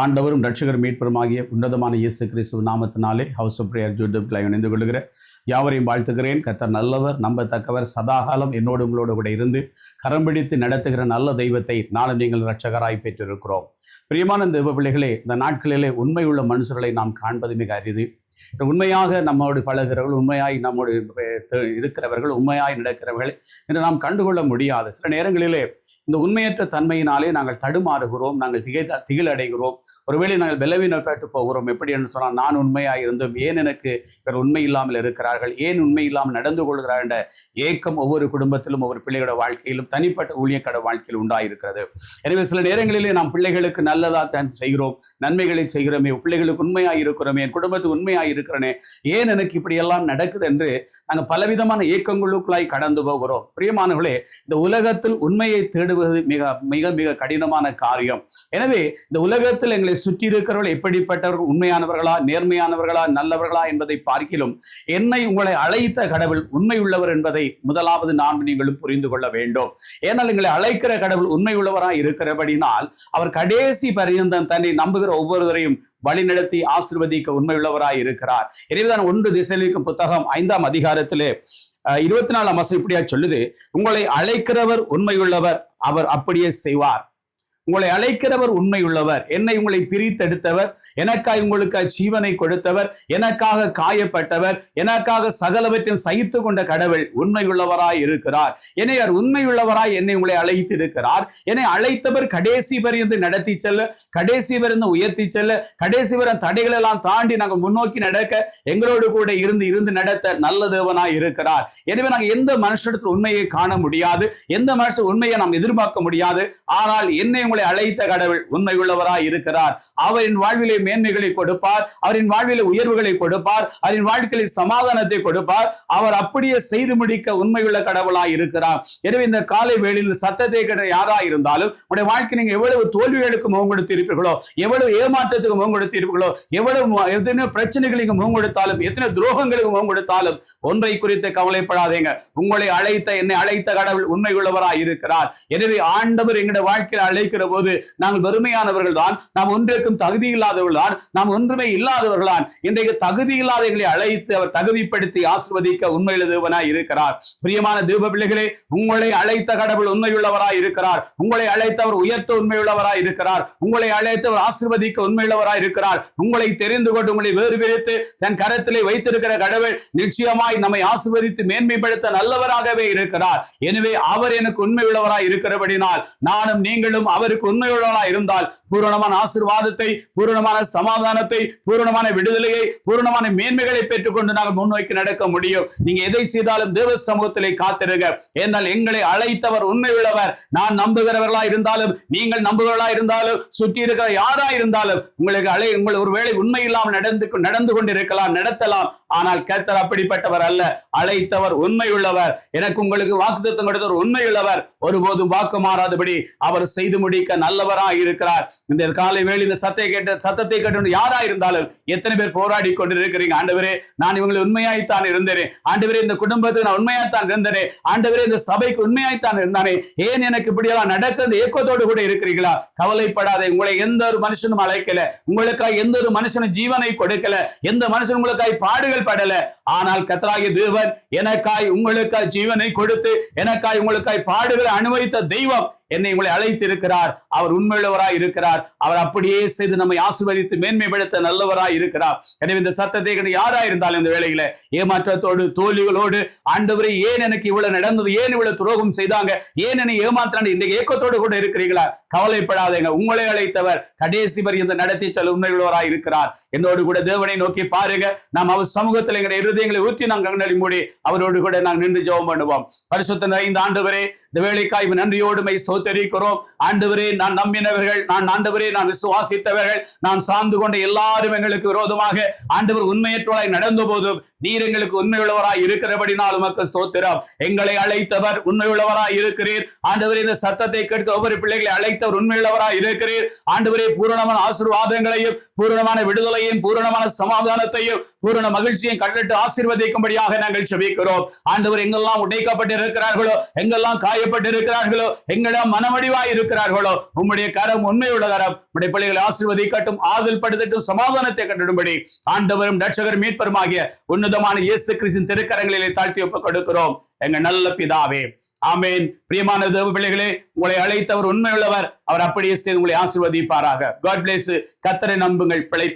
ஆண்டவரும் ரட்சகர் மீட்பருமாகிய உன்னதமான இயேசு கிறிஸ்துவ நாமத்தினாலே ஹவுஸ் ஆஃப் பிரேயர் யூடியூப்ல இணைந்து கொள்கிற யாவரையும் வாழ்த்துகிறேன். கத்தர் நல்லவர் நம்பத்தக்கவர் சதாகாலம் என்னோடு உங்களோடு கூட இருந்து கரம் பிடித்து நடத்துகிற நல்ல தெய்வத்தை நானும் நீங்கள் ரட்சகராய் பெற்றிருக்கிறோம். பிரியமான தெய்வ பிள்ளைகளே இந்த நாட்களிலே உண்மையுள்ள மனுஷர்களை நாம் காண்பது மிக அரிது. உண்மையாக நம்மோடு பழகிறவர்கள் உண்மையாய் நம்மோடு இருக்கிறவர்கள் உண்மையாய் நடக்கிறவர்கள் என்று நாம் கண்டுகொள்ள முடியாது. சில நேரங்களிலே இந்த உண்மையற்ற தன்மையினாலே நாங்கள் தடுமாறுகிறோம் நாங்கள் திகை திகிலடைகிறோம். ஒருவேளை நாங்கள் பலவீனப்பட்டு போகிறோம் எப்படி என்று சொன்னால் நான் உண்மையாக இருந்தும் ஏன் எனக்கு இவர் உண்மை இல்லாமல் இருக்கிறார்கள் ஏன் உண்மை இல்லாமல் நடந்து கொள்கிறார் என்ற ஏக்கம் ஒவ்வொரு குடும்பத்திலும் ஒவ்வொரு பிள்ளைகளோட வாழ்க்கையிலும் தனிப்பட்ட ஊழியக்கட வாழ்க்கையில் உண்டாயிருக்கிறது. எனவே சில நேரங்களிலே நாம் பிள்ளைகளுக்கு நல்லதா செய்கிறோம் நன்மைகளை செய்கிறோமே பிள்ளைகளுக்கு உண்மையாக இருக்கிறோமே என் குடும்பத்துக்கு உண்மையாக இருக்கிறனே. ஏன் எனக்கு இப்படி எல்லாம் நடக்குது என்று நாங்கள் பலவிதமான இயக்கங்களுக்குள்ளாய் கடந்து போகிறோம். பிரியமானவர்களே இந்த உலகத்தில் உண்மையை தேடுவது மிக மிக மிக கடினமான காரியம். எனவே இந்த உலகத்தில் எங்களை சுற்றி இருக்கிறவர்கள் எப்படிப்பட்டவர்கள்? உண்மையானவர்களா? நேர்மையானவர்களா? நல்லவர்களா? என்பதை பார்க்கிலும் என்னை உங்களை அழைத்த கடவுள் உண்மை உள்ளவர் என்பதை முதலாவது நான் நீங்களும் புரிந்து கொள்ள வேண்டும். ஏனால் எங்களை அழைக்கிற கடவுள் உண்மை உள்ளவராய் இருக்கிறபடினால் அவர் கடைசி பரியந்தம் தன்னை நம்புகிற ஒவ்வொருவரையும் வழிநடத்தி ஆசிர்வதிக்க உண்மை உள்ளவராய் இருக்கிறார் எனவேதான் ஒன்று திசைக்கும் புத்தகம் ஐந்தாம் அதிகாரத்திலே இருபத்தி நாலாம் மாசம் இப்படியா சொல்லுது உங்களை அழைக்கிறவர் உண்மையுள்ளவர் அவர் அப்படியே செய்வார். உங்களை அழைக்கிறவர் உண்மை உள்ளவர் என்னை உங்களை பிரித்தெடுத்தவர். எனக்காய் உங்களுக்கு ஜீவனை கொடுத்தவர். எனக்காக காயப்பட்டவர். எனக்காக சகலவற்றையும் சகித்து கொண்ட கடவுள் உண்மை உள்ளவராய் இருக்கிறார். என்னை அவர் உண்மை உள்ளவராய் என்னை உங்களை அழைத்து இருக்கிறார் என்னை அழைத்தவர் கடைசி பரிந்து நடத்தி செல்ல. கடைசி பரிந்து உயர்த்தி செல்ல. கடைசி வரை தடைகள் எல்லாம் தாண்டி நாங்கள் முன்னோக்கி நடக்க எங்களோடு கூட இருந்து இருந்து நடத்த நல்ல தேவனாய் இருக்கிறார். எனவே நாங்கள் எந்த மனுஷத்தில் உண்மையை காண முடியாது. எந்த மனுஷன் உண்மையை நாம் எதிர்பார்க்க முடியாது. ஆனால் என்னை உங்களை அழைத்த கடவுள் உண்மையுள்ளவராய் இருக்கிறார். அவரின் வாழ்விலே மேன்மைகளை கொடுப்பார் அவரின் வாழ்விலே உயர்வுகளை கொடுப்பார் அவரின் வாழ்க்கையிலே சமாதானத்தை கொடுப்பார். அவர் அப்படியே செய்து முடிக்க உண்மையுள்ள கடவுளாய் இருக்கிறார். எனவே இந்த காலை வேளையில் சத்தத்தை கேட்ட யாரா இருந்தாலும் உங்களுடைய வாழ்க்கை நீங்க எவ்வளவு தோல்விகளுக்கு முகம் கொடுத்திருப்பீர்களோ எவ்வளவு ஏமாற்றத்துக்கு முகம் கொடுத்திருப்பீர்களோ எவ்வளவு எத்தனை பிரச்சனைகளுக்கு முகம் கொடுத்தாலும் எத்தனை துரோகங்களுக்கு முகம் கொடுத்தாலும் ஒன்றை குறித்து கவலைப்படாதீங்க. உங்களை அழைத்த என்னை அழைத்த கடவுள் உண்மை உள்ளவராய் இருக்கிறார். எனவே ஆண்டவர் எங்களுடைய வாழ்க்கையில் அழைக்கிற போது நாங்கள் வறுமையானவர்கள் தான் நாம் ஒன்றிற்கும் தகுதி இல்லாதவர்கள் தான் நாம் ஒன்றுமே இல்லாதவர்கள் தான் இன்றைக்கு தகுதி இல்லாதவர்களை அழைத்து அவர் தகுதிப்படுத்தி ஆசிர்வதிக்க உண்மையுள்ள தேவனாய் இருக்கிறார். பிரியமான தேவ பிள்ளைகளே உங்களை அழைத்த கடவுள் உண்மையுள்ளவராய் இருக்கிறார். உங்களை அழைத்தவர் உயர்த்த உண்மையுள்ளவராய் இருக்கிறார். உங்களை அழைத்தவர் ஆசிர்வதிக்க உண்மையுள்ளவராய் இருக்கிறார். உங்களை தெரிந்து கொண்டு உங்களை வேறு பிரித்து தன் கரத்திலே வைத்திருக்கிற கடவுள் நிச்சயமாய் நம்மை ஆசிர்வதித்து மேன்மைப்படுத்த நல்லவராகவே இருக்கிறார். எனவே அவர் எனக்கு உண்மையுள்ளவராய் இருக்கிறபடினால் நானும் நீங்களும் அவர் அவர்களுக்கு உண்மையுள்ளவனா இருந்தால் பூரணமான ஆசிர்வாதத்தை பூரணமான சமாதானத்தை பூரணமான விடுதலையை பூரணமான மேன்மைகளை பெற்றுக்கொண்டு நாங்கள் முன்னோக்கி நடக்க முடியும். நீங்க எதை செய்தாலும் தேவ சமூகத்திலே காத்திருங்க. ஏனால் எங்களை அழைத்தவர் உண்மையுள்ளவர். நான் நம்புகிறவர்களா இருந்தாலும் நீங்கள் நம்புகிறவர்களா இருந்தாலும் சுற்றி இருக்கிற யாரா இருந்தாலும் உங்களுக்கு அழை உங்கள் ஒருவேளை உண்மை இல்லாமல் நடந்து நடந்து கொண்டிருக்கலாம் நடத்தலாம். ஆனால் கர்த்தர் அப்படிப்பட்டவர் அல்ல. அழைத்தவர் உண்மையுள்ளவர். எனக்கு உங்களுக்கு வாக்குத்தத்தம் கொடுத்தவர் உண்மையுள்ளவர். ஒருபோதும் வாக்கு மாறாதபடி அவர் செய்து முடி முடிக்க நல்லவரா இருக்கிறார். இந்த காலை வேலை இந்த சத்தை கேட்ட சத்தத்தை கேட்டு யாரா இருந்தாலும் எத்தனை பேர் போராடி கொண்டு இருக்கிறீங்க ஆண்டவரே நான் இவங்களை உண்மையாய்த்தான் இருந்தேன். ஆண்டவரே இந்த குடும்பத்துக்கு நான் உண்மையாய்த்தான் இருந்தேனே. ஆண்டவரே இந்த சபைக்கு உண்மையாய்த்தான் இருந்தானே. ஏன் எனக்கு இப்படியெல்லாம் நடக்கிறது ஏக்கத்தோடு கூட இருக்கிறீங்களா கவலைப்படாதே உங்களை எந்த ஒரு மனுஷனும் அழைக்கல. உங்களுக்காக எந்த ஒரு மனுஷனும் ஜீவனை கொடுக்கல. எந்த மனுஷன் உங்களுக்காய் பாடுகள் படல. ஆனால் கத்தராகிய தேவன் எனக்காய் உங்களுக்காய் ஜீவனை கொடுத்து எனக்காய் உங்களுக்காய் பாடுகளை அனுபவித்த தெய்வம் என்னை உங்களை அழைத்திருக்கிறார். அவர் உண்மையுள்ளவராய் இருக்கிறார். அவர் அப்படியே செய்து நம்மை ஆசிர்வதித்து மேன்மைப்படுத்த நல்லவராய் இருக்கிறார். எனவே இந்த சத்தத்தை கண்டு யாராக இருந்தாலும் இந்த வேலையில ஏமாற்றத்தோடு தோல்விகளோடு ஆண்டவரை ஏன் எனக்கு இவ்வளவு நடந்தது? ஏன் இவ்வளவு துரோகம் செய்தாங்க? ஏன் என்னை ஏமாத்தினாங்க? இன்றைக்கு ஏக்கத்தோடு கூட இருக்கிறீங்களா கவலைப்படாதேங்க. உங்களை அழைத்தவர் கடைசி வரை இந்த நடத்தி செல்ல உண்மையுள்ளவராய் இருக்கிறார். என்னோடு கூட தேவனை நோக்கி பாருங்க. நாம் அவர் சமூகத்தில் எங்களுடைய இருதயங்களை ஊற்றி நாம் கண்ணடி மூடி அவரோடு கூட நாங்கள் நின்று ஜெபம் பண்ணுவோம். பரிசுத்த ஐந்து ஆண்டு வரை இந்த வேலைக்காய் நன்றியோடு மை ஸ்தோத்தரிக்கிறோம் ஆண்டவரே நான் நம்பினவர்கள் நான் ஆண்டவரே நான் விசுவாசித்தவர்கள் நான் சார்ந்து கொண்ட எல்லாரும் எங்களுக்கு விரோதமாக ஆண்டவர் உண்மையற்றவராய் நடந்த போதும் நீர் எங்களுக்கு உண்மையுள்ளவராய் இருக்கிறபடினால் உமக்கு ஸ்தோத்திரம். எங்களை அழைத்தவர் உண்மையுள்ளவராய் இருக்கிறீர். ஆண்டவரே இந்த சத்தத்தை கேட்க ஒவ்வொரு பிள்ளைகளை அழைத்தவர் உண்மையுள்ளவராய் இருக்கிறீர். ஆண்டவரே பூரணமான ஆசீர்வாதங்களையும் பூரணமான விடுதலையும் பூரணமான சமாதானத்தையும் பூரண மகிழ்ச்சியும் கட்டளிட்டு ஆசீர்வதிக்கும்படியாக நாங்கள் செபிக்கிறோம். ஆண்டவர் எங்கெல்லாம் உடைக்கப்பட்டு இருக்கிறார்களோ எங்கெல்லாம் காயப்பட்டு இருக்கிறார்களோ எங்களை எல்லாம் மனமடிவாய் இருக்கிறார்களோ? உம்முடைய கரம் உண்மையுள்ள கரம். உம்முடைய பிள்ளைகளை ஆசிர்வதிக்கட்டும் ஆதல் படுத்தட்டும் சமாதானத்தை கட்டிடும்படி ஆண்டவரும் ரட்சகரும் மீட்பருமாகிய உன்னதமான இயேசு கிறிஸ்தின் திருக்கரங்களிலே தாழ்த்தி ஒப்புக் கொடுக்கிறோம் எங்க நல்ல பிதாவே. ஆமேன். பிரியமான தேவ பிள்ளைகளே உங்களை அழைத்தவர் உண்மையுள்ளவர். அவர் அப்படியே செய்து உங்களை ஆசிர்வதிப்பாராக. காட் பிளேஸ் கத்தரை நம்புங்கள். பிழை